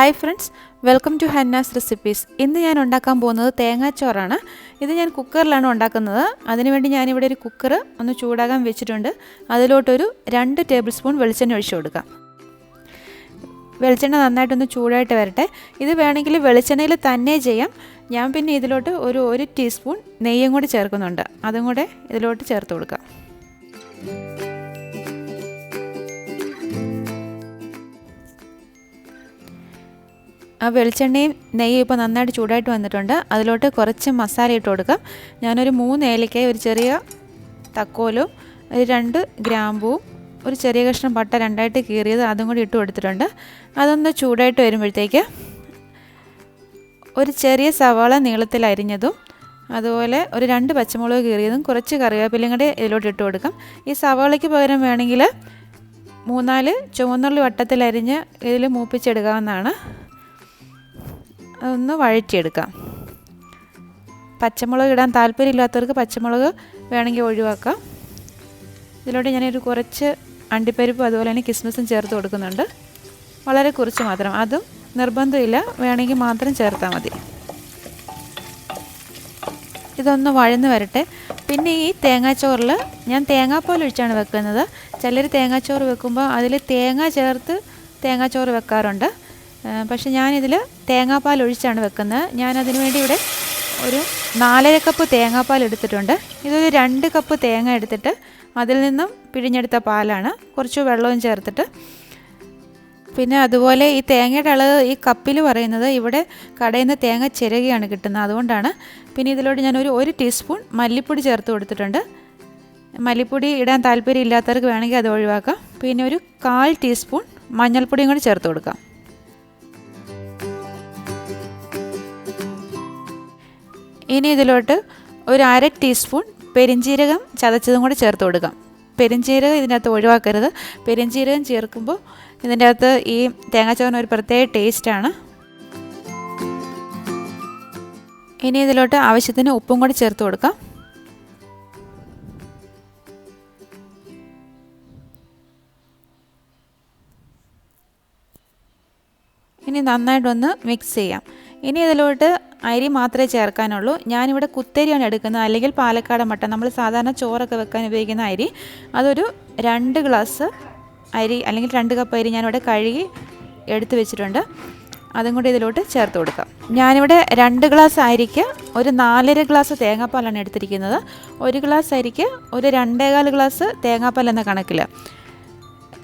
Hi friends welcome to Hannah's recipes ഇന്ന് ഞാൻ ഉണ്ടാക്കാൻ പോകുന്നത് തേങ്ങാച്ചോറാണ്. ഇത് ഞാൻ കുക്കറിലാണ് ഉണ്ടാക്കുന്നത്. അതിനുവേണ്ടി ഞാനിവിടെ ഒരു കുക്കർ ഒന്ന് ചൂടാകാൻ വെച്ചിട്ടുണ്ട്. അതിലോട്ടൊരു രണ്ട് ടേബിൾ സ്പൂൺ വെളിച്ചെണ്ണ ഒഴിച്ചു കൊടുക്കാം. വെളിച്ചെണ്ണ നന്നായിട്ടൊന്ന് ചൂടായിട്ട് വരട്ടെ. ഇത് വേണമെങ്കിൽ വെളിച്ചെണ്ണയിൽ തന്നെ ചെയ്യാം. ഞാൻ പിന്നെ ഇതിലോട്ട് ഒരു ഒരു ടീസ്പൂൺ നെയ്യും കൂടി ചേർക്കുന്നുണ്ട്. അതും കൂടെ ഇതിലോട്ട് ചേർത്ത് കൊടുക്കാം. ആ വെളിച്ചെണ്ണയും നെയ്യും ഇപ്പോൾ നന്നായിട്ട് ചൂടായിട്ട് വന്നിട്ടുണ്ട്. അതിലോട്ട് കുറച്ച് മസാല ഇട്ട് കൊടുക്കാം. ഞാനൊരു മൂന്ന് ഏലക്കായ ഒരു ചെറിയ തക്കോലും ഒരു രണ്ട് ഗ്രാമ്പൂവും ഒരു ചെറിയ കഷ്ണം പട്ട രണ്ടായിട്ട് കീറിയത് അതും കൂടി ഇട്ട് കൊടുത്തിട്ടുണ്ട്. അതൊന്ന് ചൂടായിട്ട് വരുമ്പോഴത്തേക്ക് ഒരു ചെറിയ സവാള നീളത്തിൽ അരിഞ്ഞതും അതുപോലെ ഒരു രണ്ട് പച്ചമുളക് കീറിയതും കുറച്ച് കറിവേപ്പിലയും കൂടി ഇതിലോട്ട് ഇട്ട് കൊടുക്കാം. ഈ സവാളയ്ക്ക് പകരം വേണമെങ്കിൽ മൂന്നാൽ ചുവന്നുള്ളി വട്ടത്തിൽ അരിഞ്ഞ് ഇതിൽ മൂപ്പിച്ചെടുക്കാവുന്നതാണ്. അതൊന്ന് വഴറ്റിയെടുക്കാം. പച്ചമുളക് ഇടാൻ താല്പര്യമില്ലാത്തവർക്ക് പച്ചമുളക് വേണമെങ്കിൽ ഒഴിവാക്കാം. ഇതിലോട്ട് ഞാനൊരു കുറച്ച് അണ്ടിപ്പരിപ്പും അതുപോലെ തന്നെ കിസ്മിസും ചേർത്ത് കൊടുക്കുന്നുണ്ട്. വളരെ കുറച്ച് മാത്രം. അതും നിർബന്ധമില്ല. വേണമെങ്കിൽ മാത്രം ചേർത്താൽ മതി. ഇതൊന്ന് വഴന്ന് വരട്ടെ. പിന്നെ ഈ തേങ്ങാച്ചോറിൽ ഞാൻ തേങ്ങാപ്പാൽ ഒഴിച്ചാണ് വെക്കുന്നത്. ചിലർ തേങ്ങാച്ചോറ് വെക്കുമ്പോൾ അതിൽ തേങ്ങ ചേർത്ത് തേങ്ങാച്ചോറ് വെക്കാറുണ്ട്. പക്ഷെ ഞാനിതിൽ തേങ്ങാപ്പാൽ ഒഴിച്ചാണ് വെക്കുന്നത്. ഞാനതിന് വേണ്ടി ഇവിടെ ഒരു നാലര കപ്പ് തേങ്ങാപ്പാൽ എടുത്തിട്ടുണ്ട്. ഇതൊരു രണ്ട് കപ്പ് തേങ്ങ എടുത്തിട്ട് അതിൽ നിന്നും പിഴിഞ്ഞെടുത്ത പാലാണ് കുറച്ച് വെള്ളവും ചേർത്തിട്ട്. പിന്നെ അതുപോലെ ഈ തേങ്ങയുടെ അളവ് ഈ കപ്പിൽ പറയുന്നത് ഇവിടെ കടയിൽ നിന്ന് തേങ്ങ ചിരകിയാണ് കിട്ടുന്നത്. അതുകൊണ്ടാണ് പിന്നെ ഇതിലോട്ട് ഞാനൊരു ഒരു ടീസ്പൂൺ മല്ലിപ്പൊടി ചേർത്ത് കൊടുത്തിട്ടുണ്ട്. മല്ലിപ്പൊടി ഇടാൻ താല്പര്യം ഇല്ലാത്തവർക്ക് വേണമെങ്കിൽ അത് ഒഴിവാക്കാം. പിന്നെ ഒരു കാൽ ടീസ്പൂൺ മഞ്ഞൾപ്പൊടിയും കൂടി ചേർത്ത് കൊടുക്കാം. ഇനി ഇതിലോട്ട് ഒരു അര ടീസ്പൂൺ പെരിഞ്ജീരകം ചതച്ചതും കൂടി ചേർത്ത് കൊടുക്കാം. പെരിഞ്ജീരകം ഇതിനകത്ത് ഒഴിവാക്കരുത്. പെരിഞ്ജീരകം ചേർക്കുമ്പോൾ ഇതിന്റെ അകത്ത് ഈ തേങ്ങാച്ചോറിന് ഒരു പ്രത്യേക ടേസ്റ്റാണ് ഇനി ഇതിലോട്ട് ആവശ്യത്തിന് ഉപ്പും കൂടി ചേർത്ത് കൊടുക്കാം. ഇനി നന്നായിട്ടൊന്ന് മിക്സ് ചെയ്യാം. ഇനി ഇതിലോട്ട് അരി മാത്രമേ ചേർക്കാനുള്ളൂ. ഞാനിവിടെ കുത്തരിയാണ് എടുക്കുന്നത്. അല്ലെങ്കിൽ പാലക്കാട് മട്ട നമ്മൾ സാധാരണ ചോറൊക്കെ വെക്കാൻ ഉപയോഗിക്കുന്ന അരി. അതൊരു രണ്ട് ഗ്ലാസ് അരി അല്ലെങ്കിൽ രണ്ട് കപ്പ് അരി ഞാനിവിടെ കഴുകി എടുത്തു വെച്ചിട്ടുണ്ട്. അതും കൂടി ഇതിലോട്ട് ചേർത്ത് കൊടുക്കാം. ഞാനിവിടെ രണ്ട് ഗ്ലാസ് അരിക്ക് ഒരു നാലര ഗ്ലാസ് തേങ്ങാപ്പാലാണ് എടുത്തിരിക്കുന്നത്. ഒരു ഗ്ലാസ് അരിക്ക് ഒരു രണ്ടേകാൽ ഗ്ലാസ് തേങ്ങാപ്പാൽ എന്ന കണക്കിൽ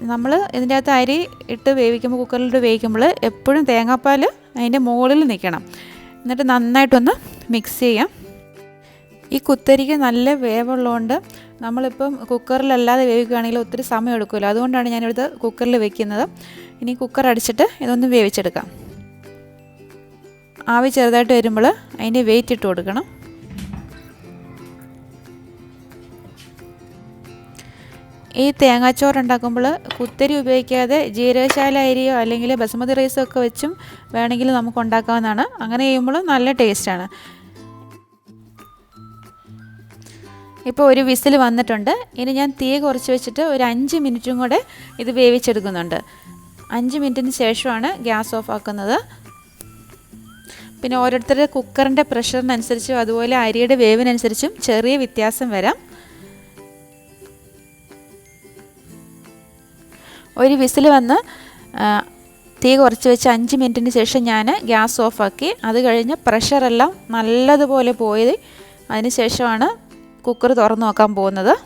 നമ്മൾ ഇതിന്റെ അകത്ത് അരി ഇട്ട് വേവിക്കുമ്പോൾ കുക്കറിലിട്ട് വേവിക്കുമ്പോൾ എപ്പോഴും തേങ്ങാപ്പാൽ അതിന്റെ മുകളിൽ നിൽക്കണം. എന്നിട്ട് നന്നായിട്ടൊന്ന് മിക്സ് ചെയ്യാം. ഈ കുത്തരിക്ക് നല്ല വേവുള്ളതുകൊണ്ട് നമ്മളിപ്പം കുക്കറിലല്ലാതെ വേവിക്കുകയാണെങ്കിൽ ഒത്തിരി സമയം എടുക്കുമല്ലോ അതുകൊണ്ടാണ് ഞാനിവിടുത്തെ കുക്കറിൽ വെക്കുന്നത്. ഇനി കുക്കർ അടിച്ചിട്ട് ഇതൊന്ന് വേവിച്ചെടുക്കാം. ആവി ചെറുതായിട്ട് വരുമ്പോൾ അതിന്റെ വെയിറ്റ് ഇട്ട് കൊടുക്കണം. ഈ തേങ്ങാച്ചോറ് ഉണ്ടാക്കുമ്പോൾ കുത്തരി ഉപയോഗിക്കാതെ ജീരകശാല അരിയോ അല്ലെങ്കിൽ ബസുമതി റൈസോ ഒക്കെ വെച്ചും വേണമെങ്കിൽ നമുക്ക് ഉണ്ടാക്കാവുന്നതാണ്. അങ്ങനെ ചെയ്യുമ്പോൾ നല്ല ടേസ്റ്റാണ് ഇപ്പോൾ ഒരു വിസിൽ വന്നിട്ടുണ്ട്. ഇനി ഞാൻ തീ കുറച്ച് വെച്ചിട്ട് ഒരു അഞ്ച് മിനിറ്റും കൂടെ ഇത് വേവിച്ചെടുക്കുന്നുണ്ട്. അഞ്ച് മിനിറ്റിന് ശേഷമാണ് ഗ്യാസ് ഓഫ് ആക്കുന്നത്. പിന്നെ ഓരോരുത്തരുടെ കുക്കറിന്റെ പ്രഷറിനനുസരിച്ചും അതുപോലെ അരിയുടെ വേവിനനുസരിച്ചും ചെറിയ വ്യത്യാസം വരാം. ഒരു വിസിൽ വന്ന് തീ കുറച്ച് വെച്ച് അഞ്ച് മിനിറ്റിന് ശേഷം ഞാൻ ഗ്യാസ് ഓഫാക്കി. അത് കഴിഞ്ഞ് പ്രഷറെല്ലാം നല്ലതുപോലെ പോയത് അതിന് ശേഷമാണ് കുക്കർ തുറന്നു നോക്കാൻ പോകുന്നത്.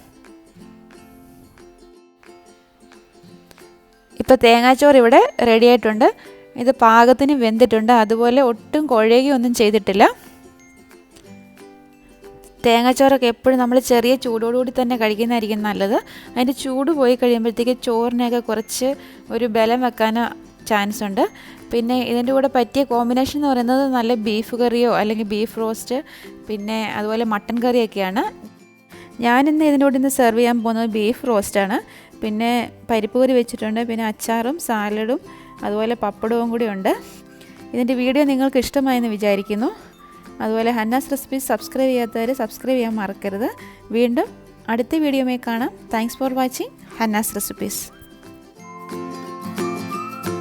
ഇപ്പോൾ തേങ്ങാച്ചോറ് ഇവിടെ റെഡി ആയിട്ടുണ്ട്. ഇത് പാകത്തിന് വെന്തിട്ടുണ്ട്. അതുപോലെ ഒട്ടും കുഴയുകയൊന്നും ചെയ്തിട്ടില്ല. തേങ്ങാച്ചോറൊക്കെ എപ്പോഴും നമ്മൾ ചെറിയ ചൂടോടുകൂടി തന്നെ കഴിക്കുന്നതായിരിക്കും നല്ലത്. അതിന്റെ ചൂട് പോയി കഴിയുമ്പോഴത്തേക്ക് ചോറിനെയൊക്കെ കുറച്ച് ഒരു ബലം വെക്കാൻ ചാൻസ് ഉണ്ട്. പിന്നെ ഇതിന്റെ കൂടെ പറ്റിയ കോമ്പിനേഷൻ എന്ന് പറയുന്നത് നല്ല ബീഫ് കറിയോ അല്ലെങ്കിൽ ബീഫ് റോസ്റ്റ് പിന്നെ അതുപോലെ മട്ടൻ കറിയൊക്കെയാണ് ഞാനിന്ന് ഇതിന്റെ കൂടെ ഇന്ന് സെർവ് ചെയ്യാൻ പോകുന്നത് ബീഫ് റോസ്റ്റാണ് പിന്നെ പരിപ്പ് കറി വെച്ചിട്ടുണ്ട് പിന്നെ അച്ചാറും സാലഡും അതുപോലെ പപ്പടവും കൂടി ഉണ്ട്. ഇതിന്റെ വീഡിയോ നിങ്ങൾക്ക് ഇഷ്ടമായെന്ന് വിചാരിക്കുന്നു. അതുപോലെ ഹന്നാസ് റെസിപ്പീസ് സബ്സ്ക്രൈബ് ചെയ്യാത്തവർ സബ്സ്ക്രൈബ് ചെയ്യാൻ മറക്കരുത്. വീണ്ടും അടുത്ത വീഡിയോയിൽ കാണാം. Thanks for watching Hannah's recipes